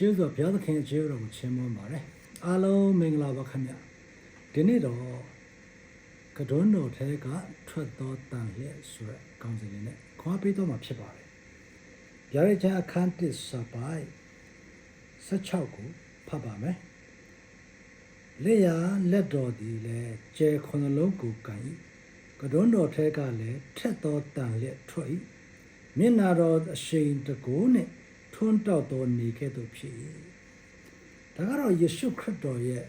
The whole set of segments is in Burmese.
ရှင်းဆိုဘုရားသခင်ကျေးဇူးတော်ကိုချီးမွမ်းပါတယ်အားလုံးမင်္ဂလာပါခင်ဗျဒီနေ့တော့ကဒွန်းတော်ထဲကထွက်သောတန်လျက်ဆိုတဲ့ကောင်းစီလေးနဲ့ခွာပေးတော့မှာဖြစ်ပါတယ်ဗျာဒိတ်ချမ်းအခန်းတစ်စပိုက်16ကိုဖတ်ပါမယ်လေယာလက်တော်ဒီလဲကျဲခုနှလုံးကိုကန်၏ကဒွန်းတော်ထဲကလည်းထက်သောတန်လျက်ထွက်၏မျက်နာတော်အရှိန်တကိုးနဲ့ ထွန်းတောက်သောနေကဲ့သို့ဖြစ်၏ဒါကတော့ယေရှုခရစ်တော်ရဲ့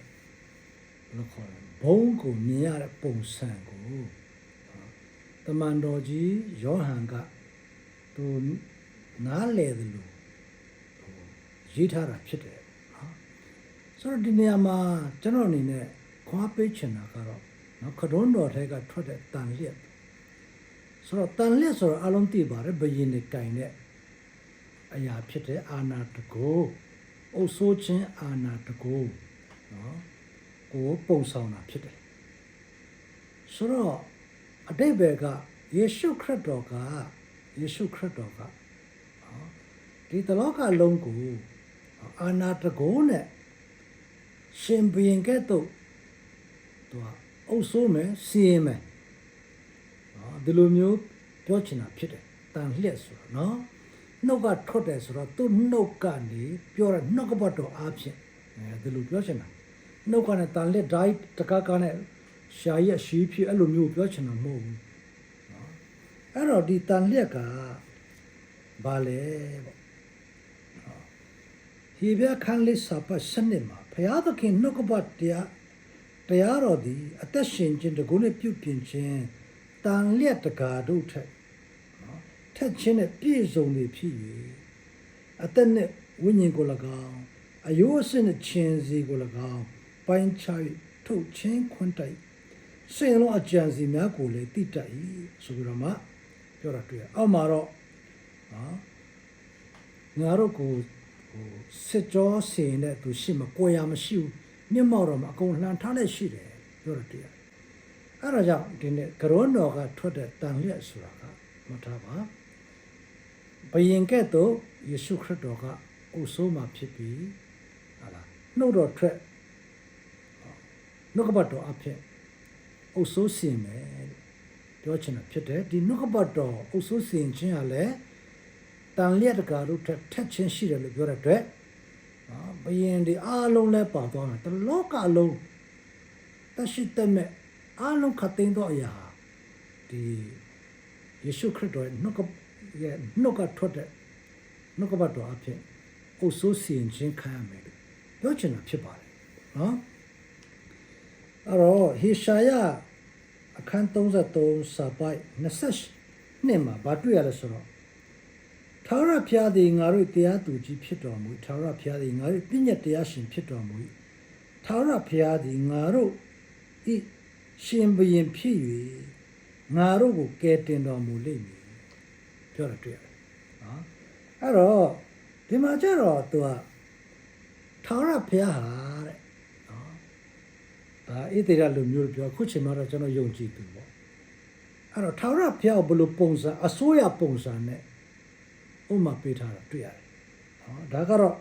ဘယ်လိုခေါ်လဲဘုန်းကိုမြင်ရတဲ့ပုံစံကိုတမန်တော်ကြီးယောဟန်ကသူနားလေတယ်လို့ရေးထားတာဖြစ်တယ်နော်ဆိုတော့ဒီနေရာမှာကျွန်တော်အနေနဲ့ခွာပေးချင်တာကတော့နော်ခဒွန်းတော်ထဲကထွက်တဲ့တန်လျက်ဆိုတော့တန်လျက်ဆိုတော့အလုံးသိပါတယ်ဘယင်းနဲ့တိုင်တဲ့ အရာဖြစ်တဲ့အာနာတကိုအုပ်ဆိုးခြင်းအာနာတကိုနော်ကိုပုံဆောင်တာဖြစ်တယ်ဆိုတော့အတိတ်ဘယ်ကယေရှုခရစ်တော်ကယေရှုခရစ်တော်ကနော်ဒီတလောကလုံးကိုအာနာတကိုနဲ့ရှင်ဘုရင်ကဲ့သို့သူကအုပ်ဆိုးမယ်စီရင်မယ်နော်ဒီလိုမျိုးပြောချင်တာဖြစ်တယ်တန်လျက်ဆိုတော့နော် နှုတ်ကထွက်တယ်ဆိုတော့သူ့နှုတ်ကနေပြောတဲ့နှုတ်ကပတ်တော်အားဖြင့်အဲဒီလိုပြောချင်တာနှုတ်ကနဲ့တန်လက်ဓာတ်တကကနဲ့ရှာရက်ရှိဖြစ်အဲ့လိုမျိုးပြောချင်တာမဟုတ်ဘူးနော်အဲ့တော့ဒီတန်လက်ကဘာလဲပေါ့နော်ဟေဘခန်းလေးစာပတ်စနစ်မှာဘုရားသခင်နှုတ်ကပတ်တရားတရားတော်သည်အသက်ရှင်ခြင်းတကုနဲ့ပြုပြင်ခြင်းတန်လက်တကာတို့ထက် ထက်ချင်းနဲ့ပြည့်စုံနေဖြစ်၍အသက်နဲ့ဝိညာဉ်ကို၎င်းအယိုးအဆင့်နဲ့ခြင်းစီကို၎င်းပိုင်းခြား၍ထုတ်ချင်းခွန်းတိုက်စင်လုံးအကြံစီများကိုလည်းတိတက်၏ဆိုပြီးတော့မှပြောတာတွေ့ရအောက်မှာတော့နော်ငါတို့ကိုဟိုစစ်ကြောစင်တဲ့သူရှိမကိုရမရှိဘူးမျက်မှောက်တော့မှအကုန်လှန်ထားလက်ရှိတယ်ပြောတာတွေ့ရအဲ့ဒါကြောင့်ဒီနေ့ကရောတော်ကထွက်တဲ့တန်လျက်ဆိုတာကမထားပါ ဘယင်ကဲ့သို့ယေရှုခရစ်တော်ကအုပ်ဆိုးမှာဖြစ်ပြီးဟာလားနှုတ်တော်ထွက်နှုတ်ကပတ်တော်အဖြစ်အုပ်ဆိုးစင်မယ်လို့ပြောချင်တာဖြစ်တယ်ဒီနှုတ်ကပတ်တော်အုပ်ဆိုးစင်ခြင်းဟာလည်းတန်လျက်တကာတို့ထက်ထက်ချင်းရှိတယ်လို့ပြောတဲ့အတွက်နော်ဘယင်ဒီအားလုံးလဲပါသွားမယ်တလောကလုံးတရှိတဲ့မဲ့အားလုံးခတ်သိမ်းတော့အရာဒီယေရှုခရစ်တော်ရဲ့နှုတ်က ရဲ့နှုတ်ကထွက်တဲ့နှုတ်ကပတ်တော်အဖြစ်အုပ်ဆိုးစီရင်ခြင်းခံရမယ်လို့ပြောချင်တာဖြစ်ပါတယ်နော်အဲ့တော့ဟေရှာယအခန်း33စာပိုက်28နှစ်မှာဗာတွေ့ရလဲဆိုတော့ထာဝရဘုရားသည်ငါတို့တရားသူကြီးဖြစ်တော်မူထာဝရဘုရားသည်ငါတို့ပြည့်ညတ်တရားရှင်ဖြစ်တော်မူထာဝရဘုရားသည်ငါတို့ဤရှင်ဘုရင်ဖြစ်၍ငါတို့ကိုကယ်တင်တော်မူလိမ့်မည် ပြောတာတွေ့ရတယ်နော်အဲ့တော့ဒီမှာကျတော့သူကထာဝရဘုရားဟာတဲ့နော်ဒါဣသေရလူမျိုးလို့ပြောခုချိန်မှာတော့ကျွန်တော်ယုံကြည်သူပေါ့အဲ့တော့ထာဝရဘုရားကိုဘယ်လိုပုံစံအစိုးရပုံစံနဲ့ဥမာပေးထားတာတွေ့ရတယ်နော်ဒါကတော့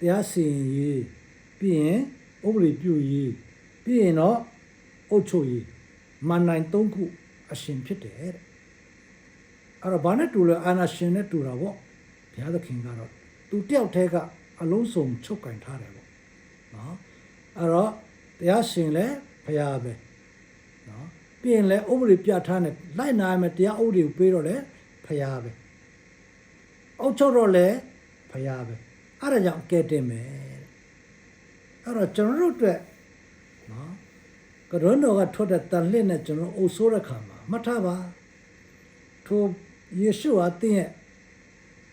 တရားစီရင်ရေးပြီးရင်ဥပဒေပြုရေးပြီးရင်တော့အုပ်ချုပ်ရေးမန်နိုင်၃ခုအရှင်ဖြစ်တယ်တဲ့ အဲ့တော့ဘာနဲ့တူလဲအာနာရှင်နဲ့တူတာပေါ့ဘုရားသခင်ကတော့သူတယောက်တည်းကအလုံးစုံချုပ်ကင်ထားတယ်ပေါ့နော်အဲ့တော့တရားရှင်လည်းဘုရားပဲနော်ပြီးရင်လည်းဥပဒေပြဋ္ဌာန်းတယ်လိုက်နာရမယ်တရားဥပဒေကိုပေးတော့လည်းဘုရားပဲအုပ်ချုပ်တော့လည်းဘုရားပဲအဲ့ဒါကြောင့်ကဲတင်မယ်အဲ့တော့ကျွန်တော်တို့အတွက်နော်ကရွန်းတော်ကထွက်တဲ့တန်လင့်နဲ့ကျွန်တော်အုပ်ဆိုးတဲ့ခါမှာမှတ်ထားပါထို ယေရှုဟာသင်ရဲ့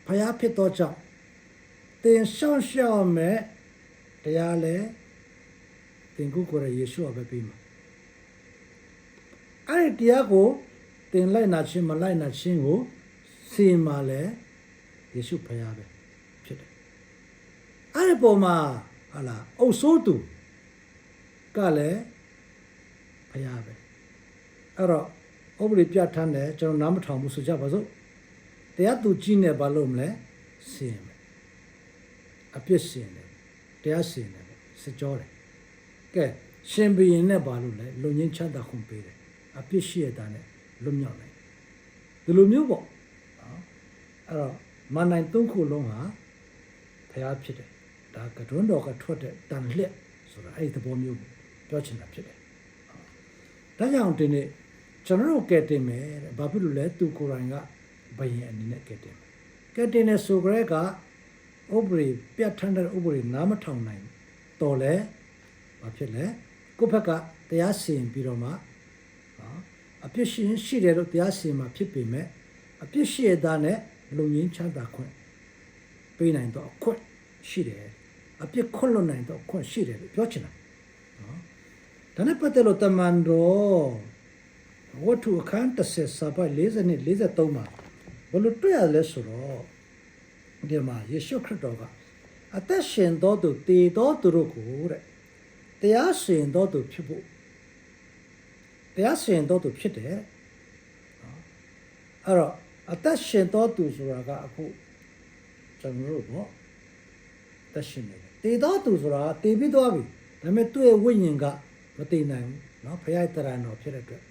ဖျားဖြစ်သောကြောင့်သင်ရှောင်းရှောင်းမဲ့တရားလဲသင်ကိုယ်ကိုယ်ရယေရှုဟာပဲပြီးမှာအဲ့ဒီတရားကိုသင်လိုက်နာခြင်းမလိုက်နာခြင်းကိုစီမာလဲယေရှုဖျားပဲဖြစ်တယ်အဲ့ဒီပုံမှာဟာလာအုပ်ဆိုးသူကလည်းဖျားပဲအဲ့တော့ ဥပဒေပြဋ္ဌာန်းတယ်ကျွန်တော်နားမထောင်ဘူးဆိုကြပါစို့တရားသူကြီးနဲ့ဘာလို့မလဲစင်မယ်အပြစ်ရှင်တယ်တရားရှင်တယ်ပေါ့စစ်ကြောတယ်ကဲရှင်ဘုရင်နဲ့ဘာလို့လဲလူငင်းချမ်းသာခွင့်ပေးတယ်အပြစ်ရှိရတာနဲ့လွတ်မြောက်နိုင်ဒီလိုမျိုးပေါ့နော်အဲ့တော့မန်နိုင်သုံးခုလုံးဟာဖျားဖြစ်တယ်ဒါကတွန်းတော်ကထွက်တဲ့တန်လျက်ဆိုတာအဲ့ဒီသဘောမျိုးကိုပြောချင်တာဖြစ်တယ်ဒါကြောင့်ဒီနေ့ ကျွန်တော်တို့ကဲတင်မယ်တဲ့ဘာဖြစ်လို့လဲသူကိုယ်တိုင်ကဘယင်အနေနဲ့ကဲတင်မယ်ကဲတင်တဲ့ဆိုကြတဲ့ကဥပဒေပြတ်ထန်းတဲ့ဥပဒေနားမထောင်နိုင်တော်လဲဘာဖြစ်လဲကိုယ့်ဘက်ကတရားစီရင်ပြီးတော့မှနော်အပြစ်ရှင်ရှိတယ်လို့တရားစီရင်မှာဖြစ်ပေမဲ့အပြစ်ရှိရတာနဲ့လုံရင်းချမ်းသာခွင့်ပေးနိုင်တော့အခွင့်ရှိတယ်အပြစ်ခွင့်လွတ်နိုင်တော့အခွင့်ရှိတယ်လို့ပြောချင်တာနော်ဒါနဲ့ပတ်သက်လို့တမန်တော် ဝတ္ထုအခန်း30စာပိုက်40နဲ့43မှာဘယ်လိုတွေ့ရလဲဆိုတော့ဒီမှာယေရှုခရစ်တော်ကအသက်ရှင်တော်သူတည်တော်သူတို့ကိုတဲ့တရားရှင်တော်သူဖြစ်ဖို့တရားရှင်တော်သူဖြစ်တယ်တဲ့နော်အဲ့တော့အသက်ရှင်တော်သူဆိုတာကအခုကျွန်တော်တို့ပေါ့အသက်ရှင်နေတယ်တည်တော်သူဆိုတာတည်ပြီးသွားပြီဒါပေမဲ့သူ့ရဲ့ဝိညာဉ်ကမတည်နိုင်ဘူးเนาะဖခင်တရံတော်ဖြစ်တဲ့အတွက်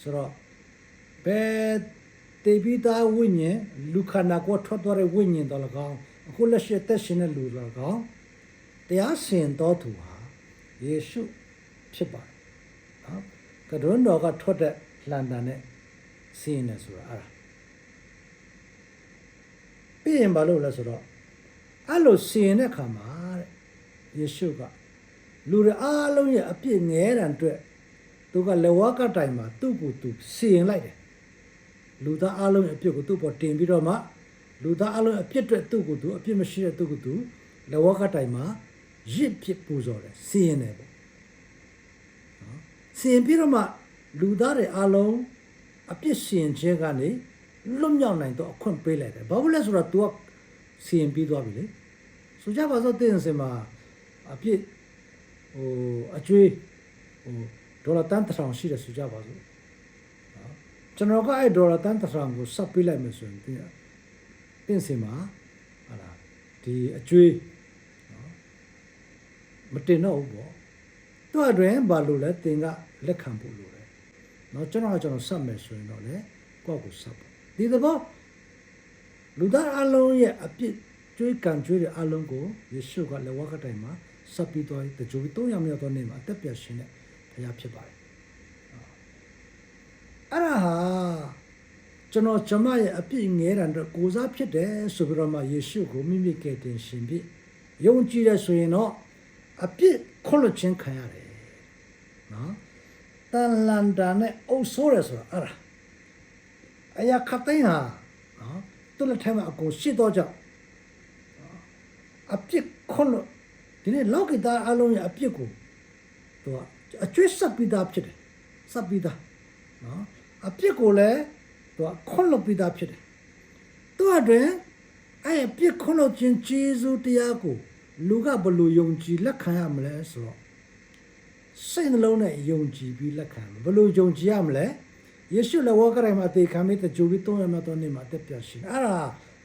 ဆိုတော့ဘယ်တေပိတာဝိညာဉ်လူခန္ဓာကိုထွက်သွားတဲ့ဝိညာဉ်တော်၎င်းအခုလက်ရှိသက်ရှင်တဲ့လူတော်၎င်းတရားရှင်တော်သူဟာယေရှုဖြစ်ပါတယ်နော်ကဒွန်းတော်ကထွက်တဲ့လန်ဒန်နဲ့စီးနေဆိုတာအဲ့ဒါပြီးရင်ဘာလို့လဲဆိုတော့အဲ့လိုစီးနေတဲ့ခါမှာတဲ့ယေရှုကလူတွေအားလုံးရဲ့အပြစ်ငဲတံအတွက် သူကလက်ဝါးကတိုင်မှာသူ့ကိုသူစီရင်လိုက်တယ်လူသားအားလုံးရဲ့အပြစ်ကိုသူ့ပေါ်တင်ပြီးတော့မှလူသားအားလုံးရဲ့အပြစ်အတွက်သူ့ကိုသူအပြစ်မရှိတဲ့သူ့ကိုသူလက်ဝါးကတိုင်မှာရစ်ဖြစ်ပူဇော်တယ်စီရင်တယ်ပေါ့နော်စီရင်ပြီးတော့မှလူသားတွေအားလုံးအပြစ်ရှင်ခြင်းကနေလွတ်မြောက်နိုင်တော့အခွင့်ပေးလိုက်တယ်ဘာလို့လဲဆိုတော့ तू ကစီရင်ပြီးသွားပြီလေဆိုကြပါစို့တင်းစင်မှာအပြစ်ဟိုအကျွေးဟို ဒေါ်လာတန်တစ်ထောင်ရှိတယ်ဆိုကြပါစို့နော်ကျွန်တော်ကအဲ့ဒေါ်လာတန်တစ်ထောင်ကိုစပ်ပေးလိုက်မယ်ဆိုရင်တင်းတင်းစင်မှာဟာလားဒီအကျွေးနော်မတင်တော့ဘူးပေါ့သူ့အတွင်ဘာလို့လဲတင်ကလက်ခံဖို့လိုတယ်နော်ကျွန်တော်ကကျွန်တော်စပ်မယ်ဆိုရင်တော့လေကိုယ့်ကိုစပ်ပေါ့ဒီသဘောလူသားအလုံးရဲ့အပြစ်ကျွေးကံကျွေးတဲ့အလုံးကိုယေရှုကလက်ဝါးကတိုင်မှာစပ်ပြီးသွားတဲ့ကြိုးပြီး300မြောက်သောနေ့မှာအသက်ပြတ်ရှင်တဲ့ ဘုရားဖြစ်ပါတယ်အဲ့ဒါဟာကျွန်တော်ကျမရဲ့အပြစ်ငဲတံတော့ကိုစားဖြစ်တယ်ဆိုပြီးတော့မှယေရှုကိုမိမိကယ်တင်ရှင်ပြီးယုံကြည်ရဆိုရင်တော့အပြစ်ခွင့်လွှတ်ခြင်းခံရတယ်နော်တန်လန်တာနဲ့အုပ်ဆိုးရဆိုတာအဲ့ဒါအရာခတ်သိမ်းဟာနော်သူ့လက်ထက်မှာအကုန်ရှစ်တော့ကြောင့်အပြစ်ခွင့်လွှတ်ဒီနေ့လောကီသားအလုံးရဲ့အပြစ်ကိုသူက အကျွတ်ဆက်ပြီးသားဖြစ်တယ်ဆက်ပြီးသားနော်အပြစ်ကိုလည်းသူကခွင့်လွှတ်ပြီးသားဖြစ်တယ်သူအတွင်အဲ့အပြစ်ခွင့်လွှတ်ခြင်းကျေးဇူးတရားကိုလူကဘယ်လိုယုံကြည်လက်ခံရမလဲဆိုတော့စိတ်နှလုံးနဲ့ယုံကြည်ပြီးလက်ခံဘယ်လိုယုံကြည်ရမလဲယေရှုလည်းဝါကရိုင်မှာအသေးခံပြီးတကြိုပြီးသုံးရမှတော့နေမှာတက်ပြရှင်အဲ့ဒါ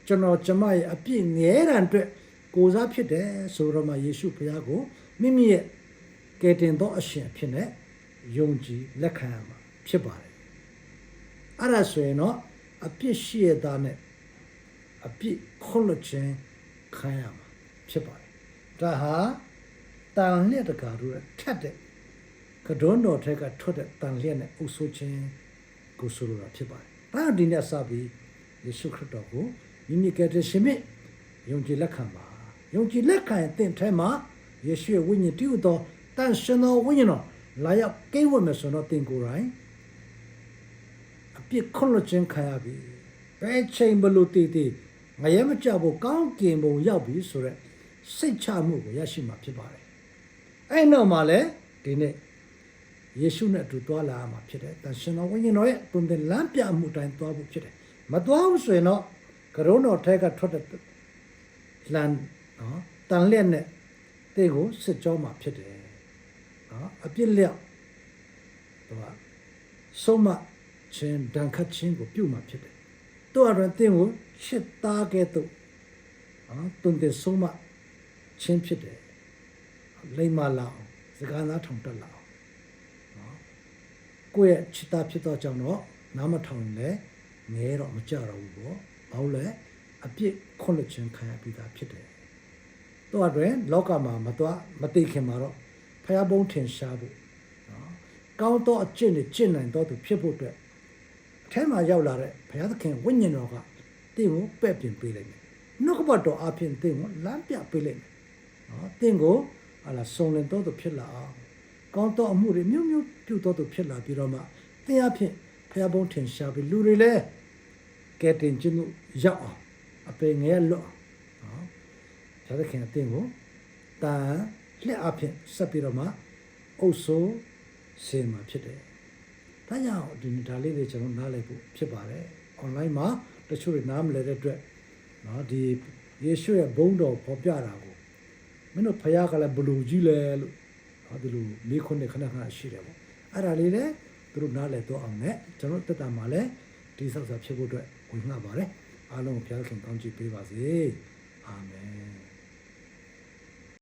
ကျွန်တော်ကျမရဲ့အပြစ်ငဲတံအတွက်ကိုစားဖြစ်တယ်ဆိုတော့မှယေရှုဘုရားကိုမိမိရဲ့ ကယ်တင်သောအရှင်ဖြစ်နေယုံကြည်လက်ခံရမှာဖြစ်ပါတယ်အဲ့ဒါဆိုရင်တော့အပြစ်ရှိရတာနဲ့အပြစ်ခွင့်လွှတ်ခြင်းခံရမှာဖြစ်ပါတယ်ဒါဟာတန်လျက်တကာတို့ထက်တဲ့ကဒွန်းတော်ထက်ကထွက်တဲ့တန်လျက်နဲ့အုပ်ဆိုးခြင်းကိုဆိုလိုတာဖြစ်ပါတယ်။ဒါကြောင့်ဒီနေ့စပြီးယေရှုခရစ်တော်ကိုမိမိကယ်တင်ရှင်မြင့်ယုံကြည်လက်ခံပါ။ယုံကြည်လက်ခံရင်တင့်ထဲမှာယေရှုရဲ့ဝိညာဉ်တည်ဟူသော တန်ရှင်သောဝိညာဉ်တော်လာရောက်ကိန်းဝတ်မယ်ဆိုတော့တင်ကိုယ်တိုင်အပြစ်ခွင့်လွှတ်ခြင်းခံရပြီ။ဘယ်ချိန်ဘလို့တည်တည်ငရဲမကြဖို့ကောင်းကင်ဘုံရောက်ပြီဆိုတော့စိတ်ချမှုကိုရရှိမှာဖြစ်ပါတယ်။အဲ့နောက်မှာလည်းဒီနေ့ယေရှုနဲ့အတူတွာလာရမှာဖြစ်တယ်။တန်ရှင်တော်ဝိညာဉ်တော်ရဲ့တုန်တင်လမ်းပြမှုတိုင်းတွားဖို့ဖြစ်တယ်။မတွားဘူးဆိုရင်တော့ကရုဏတော်ထဲကထွက်တဲ့လမ်းနော်တန်လျက်နဲ့တဲ့ကိုစစ်ကြောမှာဖြစ်တယ်။ နော်အပြစ်လျောက်ဟိုကဆုံးမခြင်းဒဏ်ခတ်ခြင်းကိုပြုမှာဖြစ်တယ်။တို့အတွင်တင်းကိုရှစ်သားကဲ့သို့နော်တုန်တင်ဆုံးမချင်းဖြစ်တယ်လိမ္မာလာအောင်စကားသားထောင်တက်လာအောင်နော်ကိုယ့်ရဲ့ချစ်သားဖြစ်တော့ကြောင့်တော့နားမထောင်ရင်လည်းငဲတော့မကြတော့ဘူးပေါ့ဘာလို့လဲအပြစ်ခွင့်လွှတ်ခြင်းခံရပြီးသားဖြစ်တယ်တော့အတွင်လောကမှာမသွားမသိခင်မှာတော့ ဖျားဘုံထင်ရှားဖို့နော်ကောင်းသောအကျင့်နဲ့ကျင့်နိုင်တော့သူဖြစ်ဖို့အတွက်အထဲမှာရောက်လာတဲ့ဘုရားသခင်ဝိညာဉ်တော်ကတင့်ကိုပဲ့ပြင်ပေးလိုက်တယ်နှုတ်ကပတ်တော်အပြင်တင့်ကိုလမ်းပြပေးလိုက်တယ်နော်တင့်ကိုဟာလာစုံလင်တော့သူဖြစ်လာအောင်ကောင်းသောအမှုတွေမျိုးမျိုးပြုတော့သူဖြစ်လာပြီးတော့မှတင်အဖြစ်ဘုရားဘုံထင်ရှားပြီးလူတွေလည်းကဲတင်ခြင်းလို့ရောက်အောင်အပေငယ်လွတ်အောင်နော်ဘုရားသခင်အသင်ကိုတန် လက်အဖြစ်ဆက်ပြီးတော့မှအုပ်ဆိုးစေမှာဖြစ်တယ်။ဒါကြောင့်ဒီနေ့ဒါလေးတွေကျွန်တော်နားလည်ဖို့ဖြစ်ပါတယ်။ online မှာတချို့တွေနားမလည်တဲ့အတွက်နော်ဒီယေရှုရဲ့ဘုန်းတော်ပေါ်ပြတာကိုမင်းတို့ဖခင်ကလည်းဘလူကြီးလဲလို့ဟောဒီလိုမိခွန်းနဲ့ခဏခဏရှိတယ်ပေါ့။အဲ့ဒါလေးလည်းသူတို့နားလည်တော့အောင်နဲ့ကျွန်တော်တက်တာမှာလည်းဒီဆောက်စာဖြစ်ဖို့အတွက်ဝင်ငှပါတယ်။အားလုံးကိုဘုရားခင်ကောင်းချီးပေးပါစေ။အာမင်